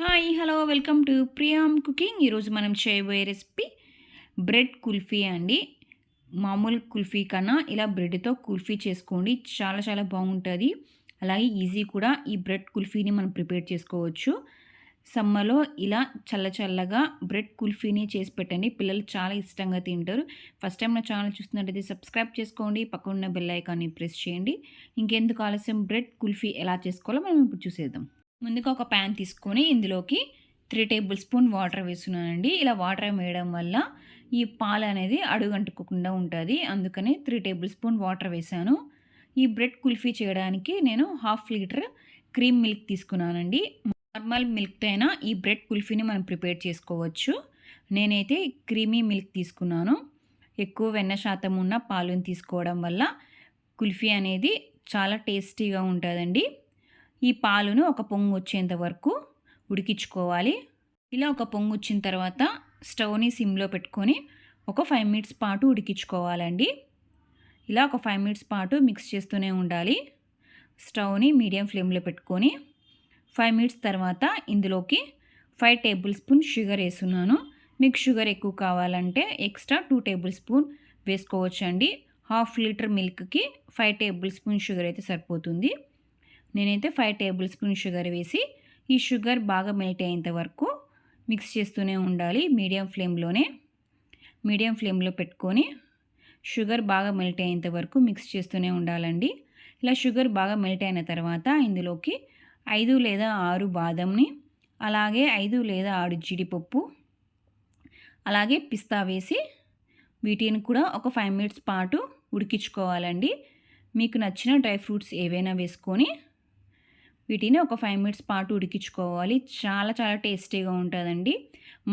Hi hello welcome to Priyam cooking ఈరోజు మనం చేయబోయే రెసిపీ బ్రెడ్ కుల్ఫీ అండి. మామూలు కుల్ఫీ కన్నా ఇలా బ్రెడ్తో కుల్ఫీ చేసుకోండి చాలా చాలా బాగుంటుంది. అలాగే ఈజీ కూడా ఈ బ్రెడ్ కుల్ఫీని మనం ప్రిపేర్ చేసుకోవచ్చు. సమ్మర్లో ఇలా చల్ల చల్లగా బ్రెడ్ కుల్ఫీని చేసి పెట్టండి. పిల్లలు చాలా ఇష్టంగా తింటారు. ఫస్ట్ టైం నా ఛానల్ చూస్తున్నట్టయితే సబ్స్క్రైబ్ చేసుకోండి. పక్కన ఉన్న బెల్ ఐకాన్ని ప్రెస్ చేయండి. ఇంకెందుకు ఆలస్యం? బ్రెడ్ కుల్ఫీ ఎలా చేసుకోవాలో మనం ఇప్పుడు చూసేద్దాం. ముందుగా ఒక ప్యాన్ తీసుకొని ఇందులోకి త్రీ టేబుల్ స్పూన్ వాటర్ వేస్తున్నానండి. ఇలా వాటర్ వేయడం వల్ల ఈ పాలు అనేది అడుగంటుకోకుండా ఉంటుంది. అందుకని త్రీ టేబుల్ స్పూన్ వాటర్ వేసాను ఈ బ్రెడ్ కుల్ఫీ చేయడానికి నేను హాఫ్ లీటర్ క్రీమ్ మిల్క్ తీసుకున్నానండి. నార్మల్ మిల్క్తో అయినా ఈ బ్రెడ్ కుల్ఫీని మనం ప్రిపేర్ చేసుకోవచ్చు. నేనైతే క్రీమీ మిల్క్ తీసుకున్నాను. ఎక్కువ వెన్న శాతం ఉన్న పాలను తీసుకోవడం వల్ల కుల్ఫీ అనేది చాలా టేస్టీగా ఉంటుందండి. ఈ పాలును ఒక పొంగు వచ్చేంత వరకు ఉడికించుకోవాలి. ఇలా ఒక పొంగు వచ్చిన తర్వాత స్టవ్ని సిమ్లో పెట్టుకొని ఒక ఫైవ్ మినిట్స్ పాటు ఉడికించుకోవాలండి. ఇలా ఒక ఫైవ్ మినిట్స్ పాటు మిక్స్ చేస్తూనే ఉండాలి. స్టవ్ని మీడియం ఫ్లేమ్లో పెట్టుకొని ఫైవ్ మినిట్స్ తర్వాత ఇందులోకి ఫైవ్ టేబుల్ స్పూన్ షుగర్ వేస్తున్నాను. మీకు షుగర్ ఎక్కువ కావాలంటే ఎక్స్ట్రా టూ టేబుల్ స్పూన్ వేసుకోవచ్చండి. హాఫ్ లీటర్ మిల్క్కి ఫైవ్ టేబుల్ స్పూన్ షుగర్ అయితే సరిపోతుంది. నేనైతే ఫైవ్ టేబుల్ స్పూన్ షుగర్ వేసి ఈ షుగర్ బాగా మెల్ట్ అయ్యేంత వరకు మిక్స్ చేస్తూనే ఉండాలి మీడియం ఫ్లేమ్లోనే మీడియం ఫ్లేమ్లో పెట్టుకొని షుగర్ బాగా మెల్ట్ అయ్యేంత వరకు మిక్స్ చేస్తూనే ఉండాలండి. ఇలా షుగర్ బాగా మెల్ట్ అయిన తర్వాత ఇందులోకి ఐదు లేదా ఆరు బాదంని అలాగే ఐదు లేదా ఆరు జీడిపప్పు అలాగే పిస్తా వేసి వీటిని కూడా ఒక ఫైవ్ మినిట్స్ పాటు ఉడికించుకోవాలండి. మీకు నచ్చిన డ్రై ఫ్రూట్స్ ఏవైనా వేసుకొని వీటిని ఒక ఫైవ్ మినిట్స్ పాటు ఉడికించుకోవాలి. చాలా చాలా టేస్టీగా ఉంటుందండి.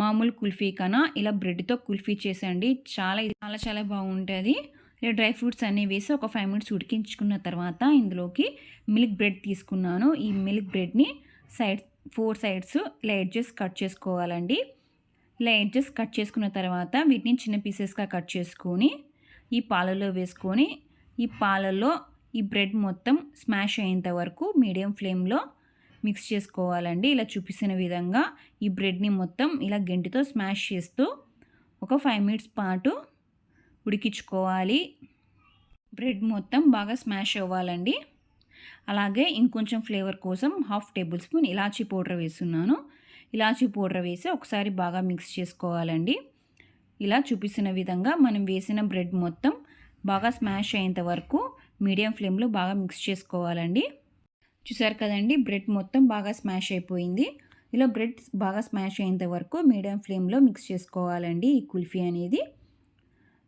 మామూలు కుల్ఫీ కన్నా ఇలా బ్రెడ్తో కుల్ఫీ చేసండి. చాలా చాలా చాలా బాగుంటుంది. ఇలా డ్రై ఫ్రూట్స్ అన్నీ వేసి ఒక ఫైవ్ మినిట్స్ ఉడికించుకున్న తర్వాత ఇందులోకి మిల్క్ బ్రెడ్ తీసుకున్నాను. ఈ మిల్క్ బ్రెడ్ని సైడ్ ఫోర్ సైడ్స్ ఇలా ఎడ్జెస్ కట్ చేసుకోవాలండి. ఇలా ఎడ్జెస్ కట్ చేసుకున్న తర్వాత వీటిని చిన్న పీసెస్గా కట్ చేసుకొని ఈ పాలలో వేసుకొని ఈ పాలలో ఈ బ్రెడ్ మొత్తం స్మాష్ అయ్యేంత వరకు మీడియం ఫ్లేమ్లో మిక్స్ చేసుకోవాలండి. ఇలా చూపిస్తున్న విధంగా ఈ బ్రెడ్ని మొత్తం ఇలా గెంటితో స్మాష్ చేస్తూ ఒక ఫైవ్ మినిట్స్ పాటు ఉడికించుకోవాలి. బ్రెడ్ మొత్తం బాగా స్మాష్ అవ్వాలండి. అలాగే ఇంకొంచెం ఫ్లేవర్ కోసం half table spoon elaichi powder వేస్తున్నాను. ఇలాచీ పౌడర్ వేసి ఒకసారి బాగా మిక్స్ చేసుకోవాలండి. ఇలా చూపిస్తున్న విధంగా మనం వేసిన బ్రెడ్ మొత్తం బాగా స్మాష్ అయ్యేంత వరకు మీడియం ఫ్లేమ్లో బాగా మిక్స్ చేసుకోవాలండి. చూసారు కదండి బ్రెడ్ మొత్తం బాగా స్మాష్ అయిపోయింది. ఇలా బ్రెడ్ బాగా స్మాష్ అయ్యేంత వరకు మీడియం ఫ్లేమ్లో మిక్స్ చేసుకోవాలండి ఈ కుల్ఫీ అనేది.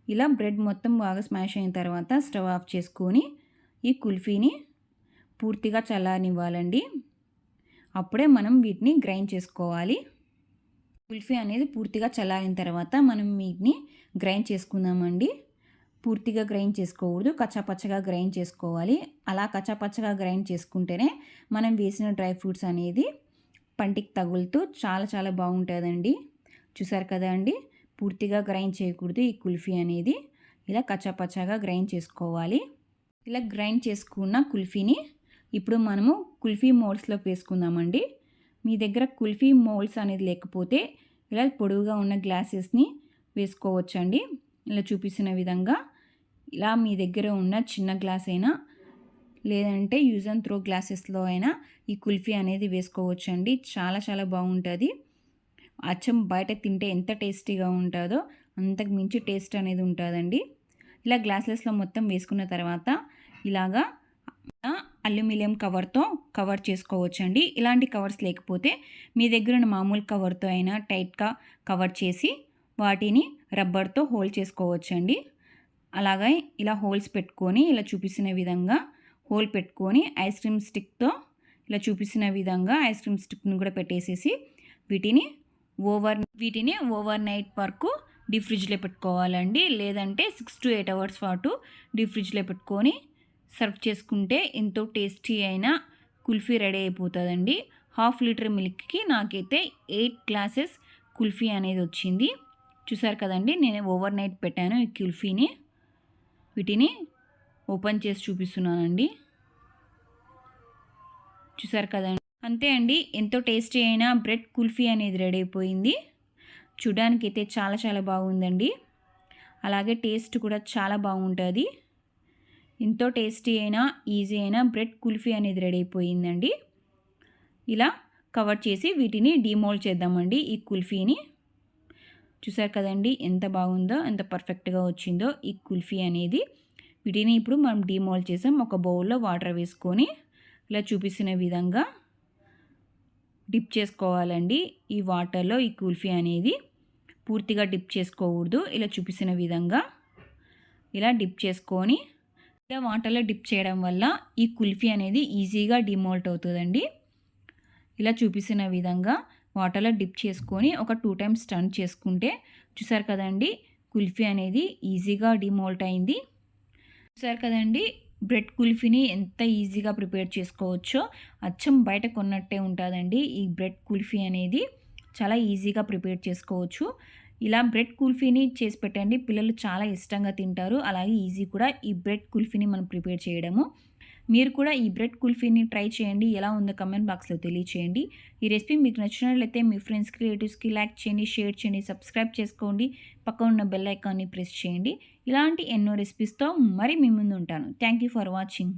ఇలా బ్రెడ్ మొత్తం బాగా స్మాష్ అయిన తర్వాత స్టవ్ ఆఫ్ చేసుకొని ఈ కుల్ఫీని పూర్తిగా చల్లారనివ్వాలండి. అప్పుడే మనం వీటిని గ్రైండ్ చేసుకోవాలి. కుల్ఫీ అనేది పూర్తిగా చల్లారిన తర్వాత మనం వీటిని గ్రైండ్ చేసుకుందామండి. పూర్తిగా గ్రైండ్ చేసుకోకూడదు. కచ్చాపచ్చగా గ్రైండ్ చేసుకోవాలి. అలా కచ్చాపచ్చగా గ్రైండ్ చేసుకుంటేనే మనం వేసిన డ్రై ఫ్రూట్స్ అనేది పంటికి తగులుతూ చాలా చాలా బాగుంటుందండి. చూసారు కదా అండి? పూర్తిగా గ్రైండ్ చేయకూడదు ఈ కుల్ఫీ అనేది. ఇలా కచ్చాపచ్చగా గ్రైండ్ చేసుకోవాలి. ఇలా గ్రైండ్ చేసుకున్న కుల్ఫీని ఇప్పుడు మనము కుల్ఫీ మోల్డ్స్లోకి వేసుకుందామండి. మీ దగ్గర కుల్ఫీ మోల్డ్స్ అనేది లేకపోతే ఇలా పొడవుగా ఉన్న గ్లాసెస్ని వేసుకోవచ్చండి. ఇలా చూపిస్తున్న విధంగా ఇలా మీ దగ్గర ఉన్న చిన్న గ్లాస్ అయినా లేదంటే యూజ్ అండ్ త్రో గ్లాసెస్లో అయినా ఈ కుల్ఫీ అనేది వేసుకోవచ్చు అండి చాలా చాలా బాగుంటుంది. అచ్చం బయట తింటే ఎంత టేస్టీగా ఉంటుందో అంతకు మించి టేస్ట్ అనేది ఉంటుందండి. ఇలా గ్లాసెస్లో మొత్తం వేసుకున్న తర్వాత ఇలాగా అల్యూమినియం కవర్తో కవర్ చేసుకోవచ్చండి. ఇలాంటి కవర్స్ లేకపోతే మీ దగ్గర ఉన్న మామూలు కవర్తో అయినా టైట్గా కవర్ చేసి వాటిని రబ్బర్తో హోల్డ్ చేసుకోవచ్చండి. అలాగే ఇలా హోల్స్ పెట్టుకొని ఇలా చూపిస్తున్న విధంగా హోల్ పెట్టుకొని ఐస్ క్రీమ్ స్టిక్తో ఇలా చూపిస్తున్న విధంగా ఐస్ క్రీమ్ స్టిక్ని కూడా పెట్టేసేసి వీటిని ఓవర్ వీటిని ఓవర్ నైట్ వరకు డీ ఫ్రిడ్జ్లో పెట్టుకోవాలండి. లేదంటే సిక్స్ టు ఎయిట్ అవర్స్ పాటు డీ ఫ్రిడ్జ్లో పెట్టుకొని సర్వ్ చేసుకుంటే ఎంతో టేస్టీ అయిన కుల్ఫీ రెడీ అయిపోతుందండి. హాఫ్ లీటర్ మిల్క్కి నాకైతే ఎయిట్ గ్లాసెస్ కుల్ఫీ అనేది వచ్చింది. చూసారు కదండి నేను ఓవర్ నైట్ పెట్టాను ఈ కుల్ఫీని. వీటిని ఓపెన్ చేసి చూపిస్తున్నానండి. చూసారు కదండి అంతే అండి ఎంతో టేస్టీ అయిన బ్రెడ్ కుల్ఫీ అనేది రెడీ అయిపోయింది. చూడడానికి అయితే చాలా చాలా బాగుందండి. అలాగే టేస్ట్ కూడా చాలా బాగుంటుంది. ఎంతో టేస్టీ అయినా ఈజీ అయినా బ్రెడ్ కుల్ఫీ అనేది రెడీ అయిపోయిందండి. ఇలా కవర్ చేసి వీటిని డీమోల్డ్ చేద్దామండి ఈ కుల్ఫీని. చూసారు కదండి ఎంత బాగుందో ఎంత పర్ఫెక్ట్గా వచ్చిందో ఈ కుల్ఫీ అనేది. వీటిని ఇప్పుడు మనం డిమోల్ చేసాం ఒక బౌల్లో వాటర్ వేసుకొని ఇలా చూపిస్తున్న విధంగా డిప్ చేసుకోవాలండి ఈ వాటర్లో ఈ కుల్ఫీ అనేది. పూర్తిగా డిప్ చేసుకోకూడదు ఇలా చూపిస్తున్న విధంగా. ఇలా డిప్ చేసుకొని ఇలా వాటర్లో డిప్ చేయడం వల్ల ఈ కుల్ఫీ అనేది ఈజీగా డిమోల్ట్ అవుతుందండి. ఇలా చూపిస్తున్న విధంగా వాటర్లో డిప్ చేసుకొని ఒక టూ టైమ్స్ టర్న్ చేసుకుంటే చూసారు కదండి కుల్ఫీ అనేది ఈజీగా డిమోల్ట్ అయింది. చూసారు కదండి బ్రెడ్ కుల్ఫీని ఎంత ఈజీగా ప్రిపేర్ చేసుకోవచ్చో అచ్చం బయట కొన్నట్టే ఉంటుందండి ఈ బ్రెడ్ కుల్ఫీ అనేది. చాలా ఈజీగా ప్రిపేర్ చేసుకోవచ్చు. ఇలా బ్రెడ్ కుల్ఫీని చేసి పెట్టండి పిల్లలు చాలా ఇష్టంగా తింటారు. అలాగే ఈజీ కూడా ఈ బ్రెడ్ కుల్ఫీని మనం ప్రిపేర్ చేయడము. మీరు కూడా ఈ బ్రెడ్ కుల్ఫీని ట్రై చేయండి. ఎలా ఉందో కమెంట్ బాక్స్లో తెలియచేయండి. ఈ రెసిపీ మీకు నచ్చినట్లయితే మీ ఫ్రెండ్స్కి రిలేటివ్స్కి లైక్ చేయండి షేర్ చేయండి సబ్స్క్రైబ్ చేసుకోండి. పక్క ఉన్న బెల్ ఐకాన్ని ప్రెస్ చేయండి. ఇలాంటి ఎన్నో రెసిపీస్తో మరి మీ ముందు ఉంటాను. Thank you for watching.